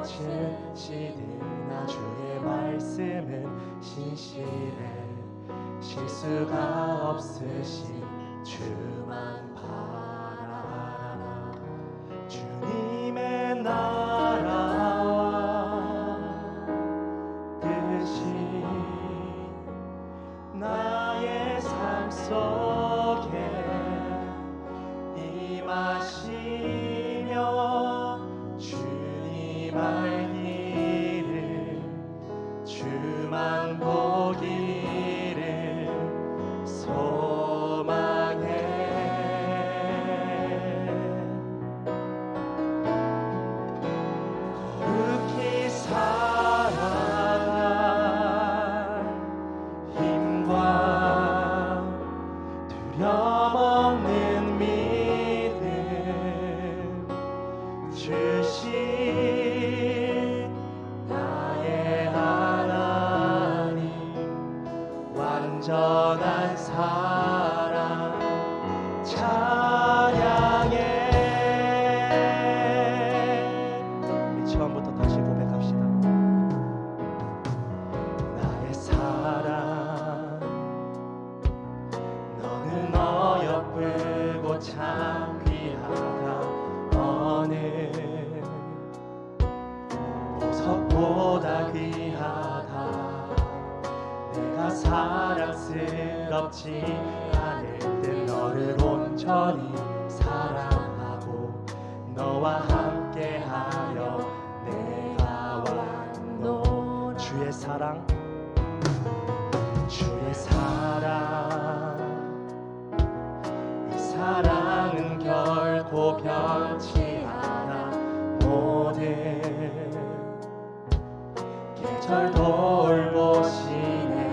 꽃은 시드나 주의 말씀은 신실해. 실수가 없으신 주만 크고 참 귀하다. 어느 보석보다 귀하다. 내가 사랑스럽지 않을 때 너를 온전히 사랑하고 너와 함께하여 내가 완도 주의 사랑. 사랑은 결코 변치 않아. 모든 계절 돌보시네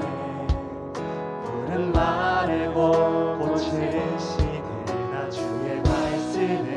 푸른 말에 봄 꽃을 시네 나 주의 말씀에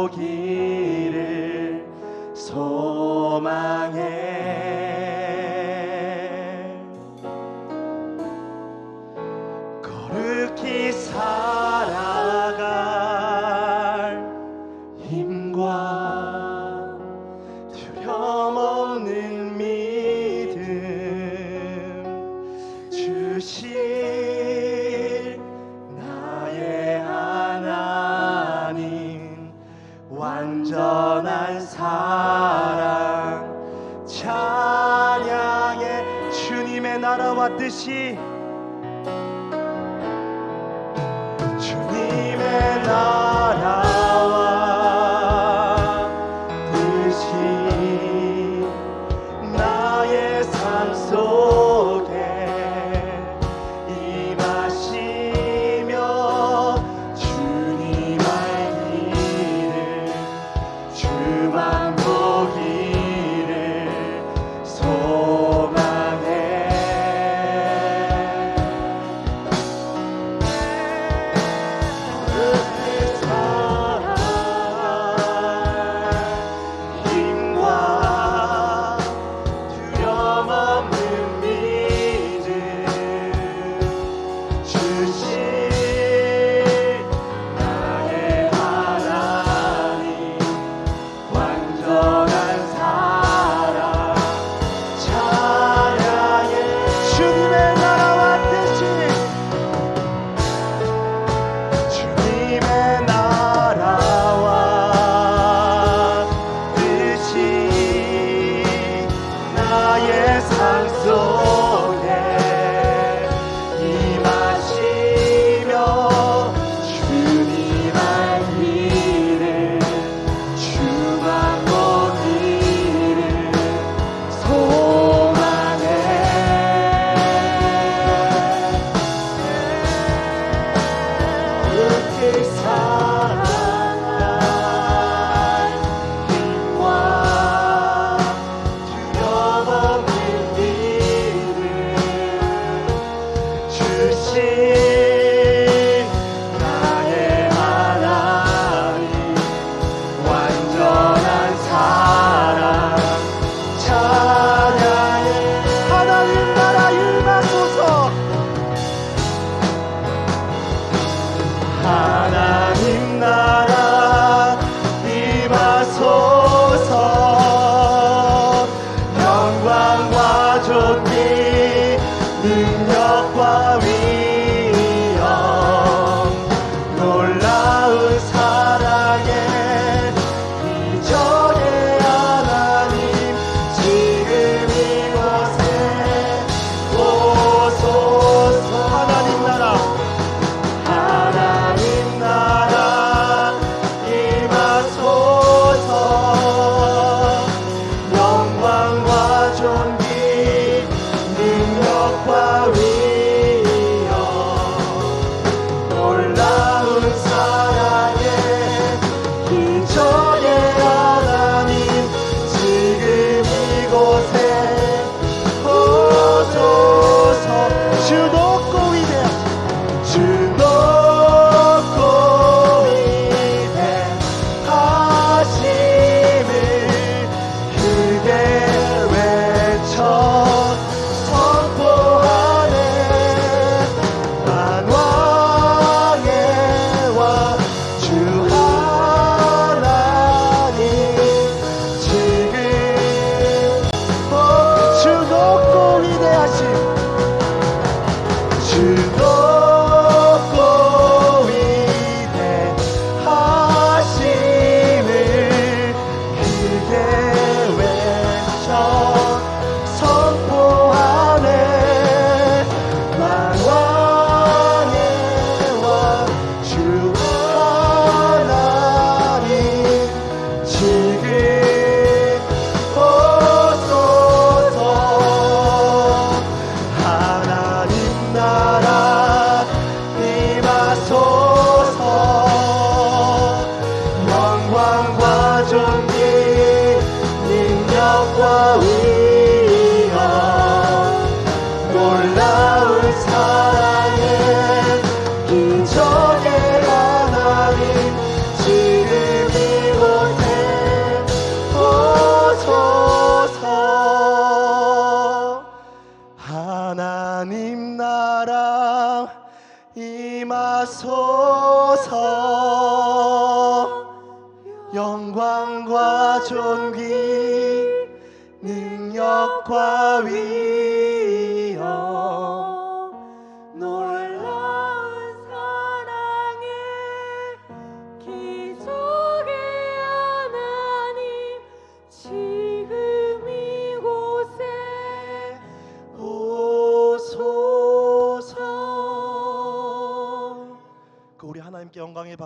오기를 소망해. 거룩히 살아갈 힘과 두려움 없는 믿음 주시 반드시 soy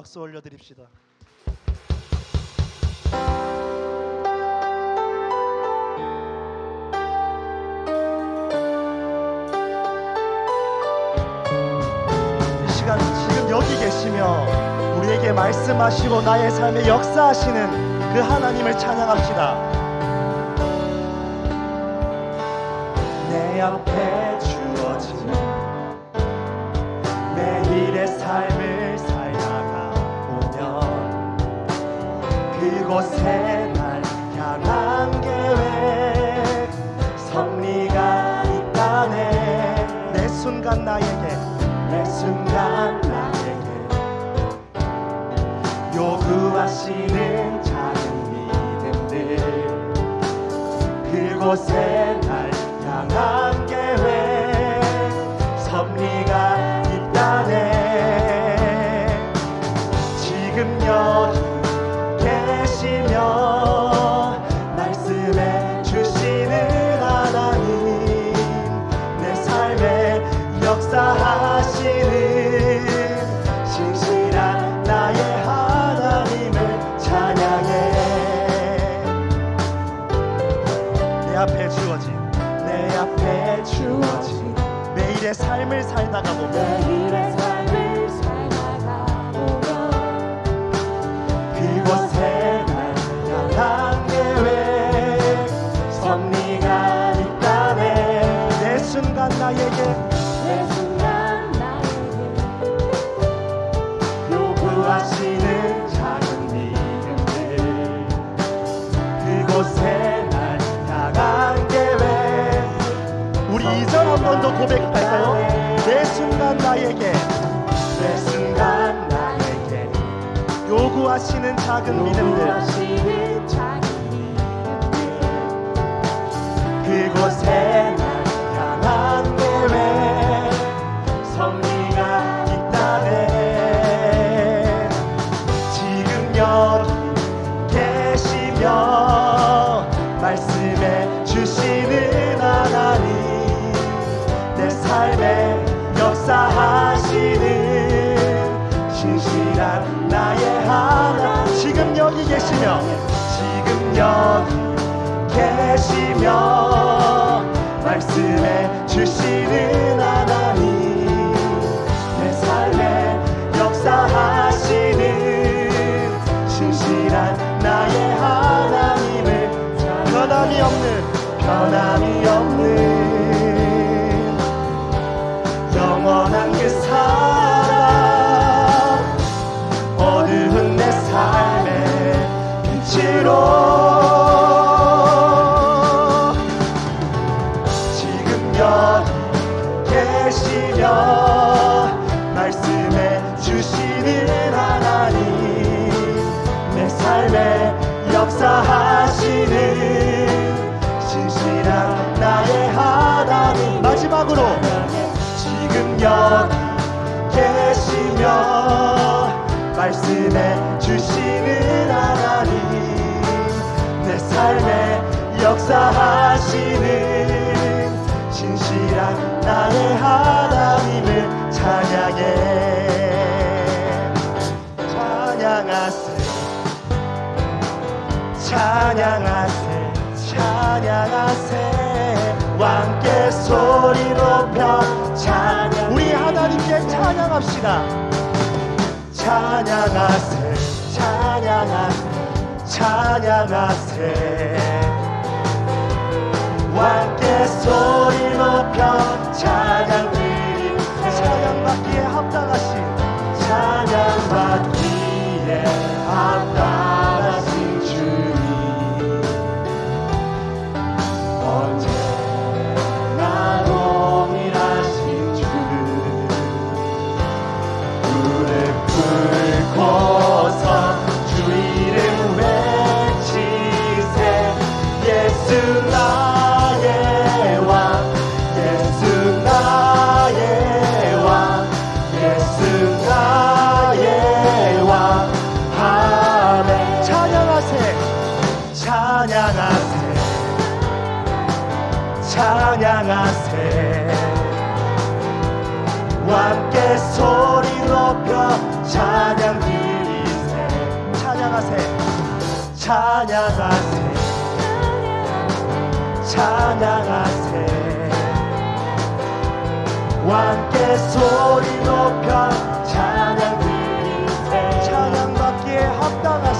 박수 올려드립시다. 이 시간 지금 여기 계시며 우리에게 말씀하시고 나의 삶에 역사하시는 그 하나님을 찬양합시다. 내 앞에 주어진 매일의 삶을 그곳에 날 향한 계획 섭리가 있다네. 내 순간 나에게 내 순간 나에게. 요구하시는 작은 믿음들. 그곳에 살 요구 신실한 나의 하나님 지금 여기 계시며 지금 여기 계시며 말씀해 주시는 하나님 내 삶에 역사하시는 신실한 나의 하나님을 변함이 없는 변함이 없는 역사하시는 신실한 나의 하나님을 찬양해. 찬양하세 찬양하세 찬양하세 왕께 소리 높여 찬양. 우리 하나님께 찬양합시다. 찬양하세 찬양하세 찬양하세 왕께 소리 높여 찬양 드리 찬양받기에 합당하신 찬양받기에 합당 찬양하세. 찬양하세. 함께 소리 높여 찬양 드리세. 찬양하세. 찬양하세. 찬양하세. 함께 소리 높여 찬양 드리세. 찬양받기에 합당한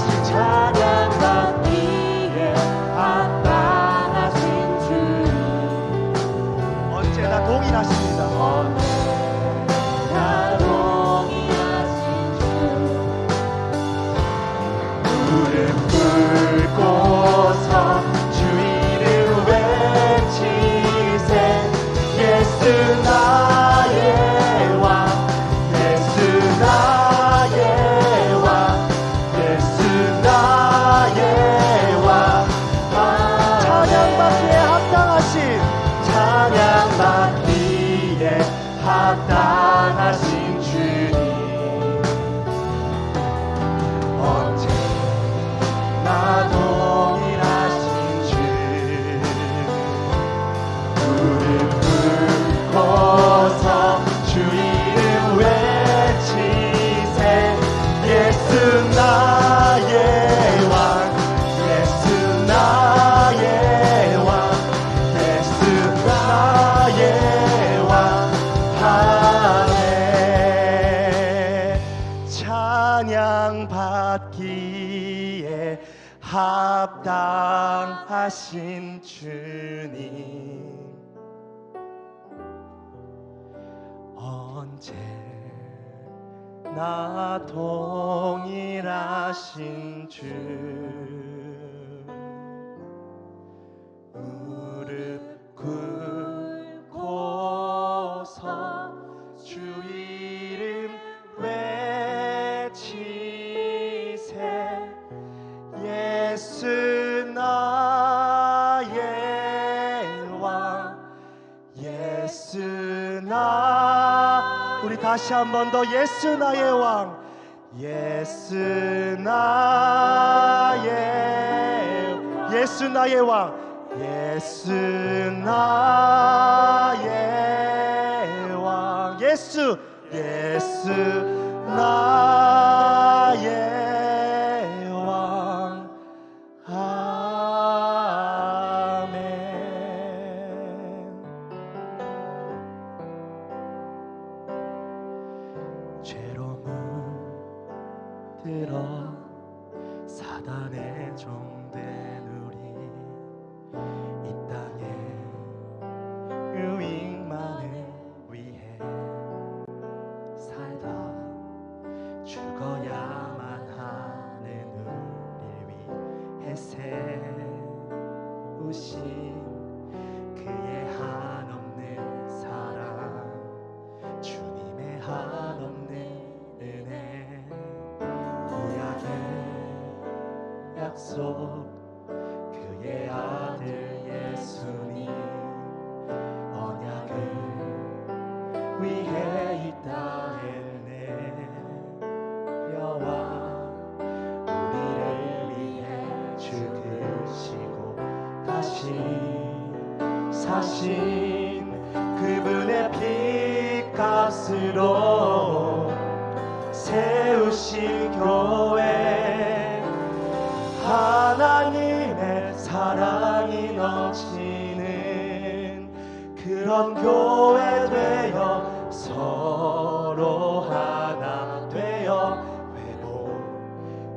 하신 주님 언제나 동일하신 주? 무릎 꿇 나 우리 다시 한 번 더 예수 나의 왕 예수 나의 예수 나의 왕 예수 나의 왕 예수 예수 나 세우신 교회. 하나님의 사랑이 넘치는 그런 교회 되어 서로 하나 되어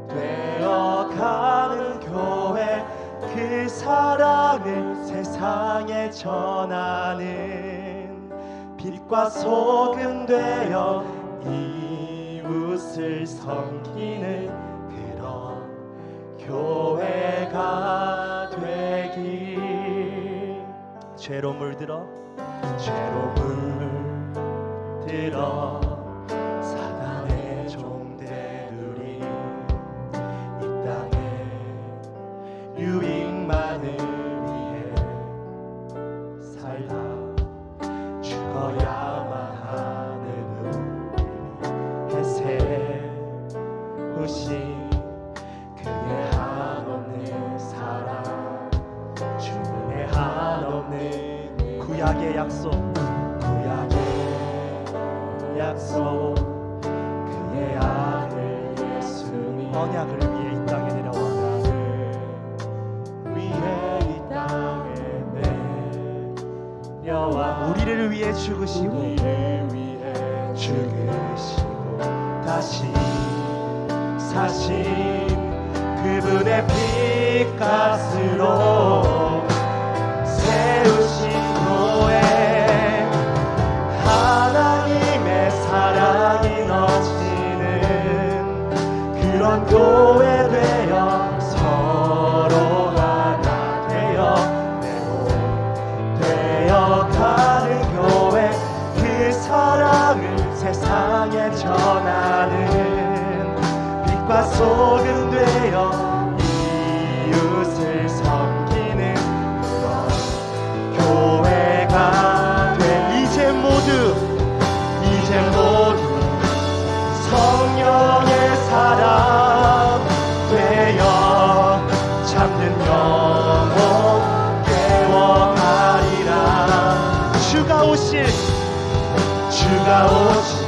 회복되어 가는 교회. 그 사랑을 세상에 전하는 빛과 소금 되어 이웃을 섬기는 그런 교회가 되길. 죄로 물들어? 죄로 물들어 그분의 피값으로 세우신 교회 하나님의 사랑이 넘치는 그런 교- 주가 오실 주가 오실